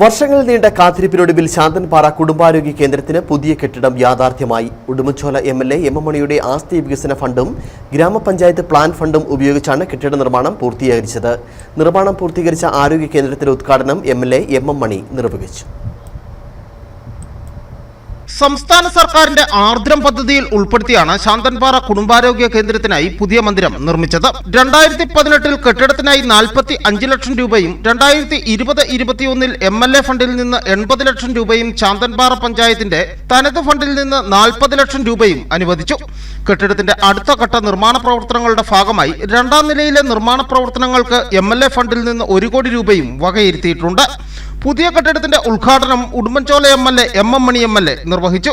വർഷങ്ങൾ നീണ്ട കാത്തിരിപ്പിനൊടുവിൽ ശാന്തൻപാറ കുടുംബാരോഗ്യ കേന്ദ്രത്തിന് പുതിയ കെട്ടിടം യാഥാർത്ഥ്യമായി. Udumbanchola M L A M M മണിയുടെ ആസ്തി വികസന ഫണ്ടും ഗ്രാമപഞ്ചായത്ത് പ്ലാൻ ഫണ്ടും ഉപയോഗിച്ചാണ് കെട്ടിട നിർമ്മാണം പൂർത്തീകരിച്ചത്. നിർമ്മാണം പൂർത്തീകരിച്ച ആരോഗ്യ കേന്ദ്രത്തിന്റെ ഉദ്ഘാടനം M L A M M Mani നിർവഹിച്ചു. സംസ്ഥാന സർക്കാരിന്റെ ആർദ്രം പദ്ധതിയിൽ ഉൾപ്പെടുത്തിയാണ് ശാന്തൻപാറ കുടുംബാരോഗ്യ കേന്ദ്രത്തിനായി പുതിയ മന്ദിരം നിർമ്മിച്ചത്. രണ്ടായിരത്തി പതിനെട്ടിൽ കെട്ടിടത്തിനായി നാൽപ്പത്തി അഞ്ച് ലക്ഷം രൂപയും രണ്ടായിരത്തി ഇരുപത് ഇരുപത്തിയൊന്നിൽ എം എൽ എ ഫണ്ടിൽ നിന്ന് എൺപത് ലക്ഷം രൂപയും ശാന്തൻപാറ പഞ്ചായത്തിന്റെ തനത് ഫണ്ടിൽ നിന്ന് നാൽപ്പത് ലക്ഷം രൂപയും അനുവദിച്ചു. കെട്ടിടത്തിന്റെ അടുത്ത ഘട്ട നിർമ്മാണ പ്രവർത്തനങ്ങളുടെ ഭാഗമായി രണ്ടാം നിലയിലെ നിർമ്മാണ പ്രവർത്തനങ്ങൾക്ക് എം എൽ എ ഫണ്ടിൽ നിന്ന് ഒരു കോടി രൂപയും വകയിരുത്തിയിട്ടുണ്ട്. പുതിയ കെട്ടിടത്തിന്റെ ഉദ്ഘാടനം Udumbanchola M L A M M Mani M L A നിർവഹിച്ചു.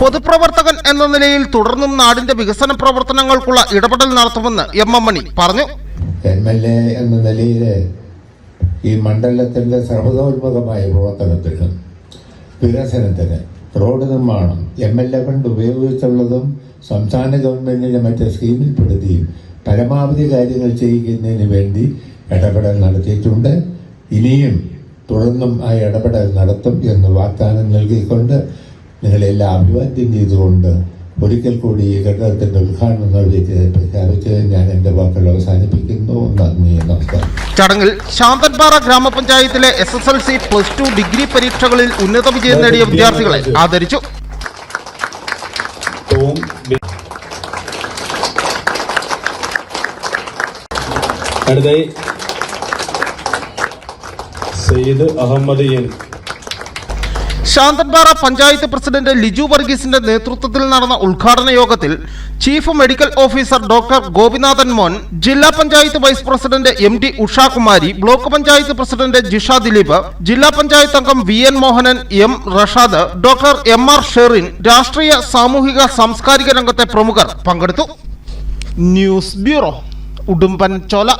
പൊതുപ്രവർത്തകൻ എന്ന നിലയിൽ തുടർന്നും നാടിന്റെ വികസന പ്രവർത്തനങ്ങൾക്കുള്ള ഇടപെടൽ നടത്തുമെന്ന് എം എം മണി പറഞ്ഞു. എം എൽ എ എന്ന നിലയിൽ ഈ മണ്ഡലത്തിന്റെ സർവതോന്മുഖമായ പ്രവർത്തനത്തിന് വികസനത്തിന് റോഡ് നിർമ്മാണം എം എൽ എ ഫണ്ട് ഉപയോഗിച്ചുള്ളതും സംസ്ഥാന ഗവൺമെന്റിന്റെ മറ്റ് സ്കീമിൽപ്പെടുത്തിയും പരമാവധി കാര്യങ്ങൾ ചെയ്യിക്കുന്നതിന് വേണ്ടി ഇടപെടൽ നടത്തിയിട്ടുണ്ട്. ഇനിയും തുടർന്നും ആ ഇടപെടൽ നടത്തും എന്ന് വാഗ്ദാനം നൽകിക്കൊണ്ട് നിങ്ങളെല്ലാം അഭിവാദ്യം ചെയ്തുകൊണ്ട് ഒരിക്കൽ കൂടി ഈ ഘട്ടത്തിന്റെ ഉദ്ഘാടനം നിർവഹിച്ച് പ്രഖ്യാപിച്ച് ഞാൻ എന്റെ വാക്കുകൾ അവസാനിപ്പിക്കുന്നു. നന്ദി നമസ്കാരം. ചടങ്ങിൽ ശാന്തൻപാറ ഗ്രാമപഞ്ചായത്തിലെ S S L C plus two degree പരീക്ഷകളിൽ ഉന്നത വിജയം നേടിയ വിദ്യാർത്ഥികളെ ആദരിച്ചു. അടുത്തായി സെയ്ദ് അഹമ്മദ് എൻ ശാന്തൻപാറ പഞ്ചായത്ത് പ്രസിഡന്റ് ലിജു വർഗീസിന്റെ നേതൃത്വത്തിൽ നടന്ന ഉദ്ഘാടന യോഗത്തിൽ chief medical officer doctor Gopinathan Mon ജില്ലാ panchayat vice president M T Ushakumari block panchayat president Jisha Dileep ജില്ലാ പഞ്ചായത്ത് അംഗം V N Mohanan M Rashad doctor M R Sherin രാഷ്ട്രീയ സാമൂഹിക സാംസ്കാരിക രംഗത്തെ പ്രമുഖർ പങ്കെടുത്തു. ന്യൂസ് ബ്യൂറോ ഉടുമ്പൻ ചോല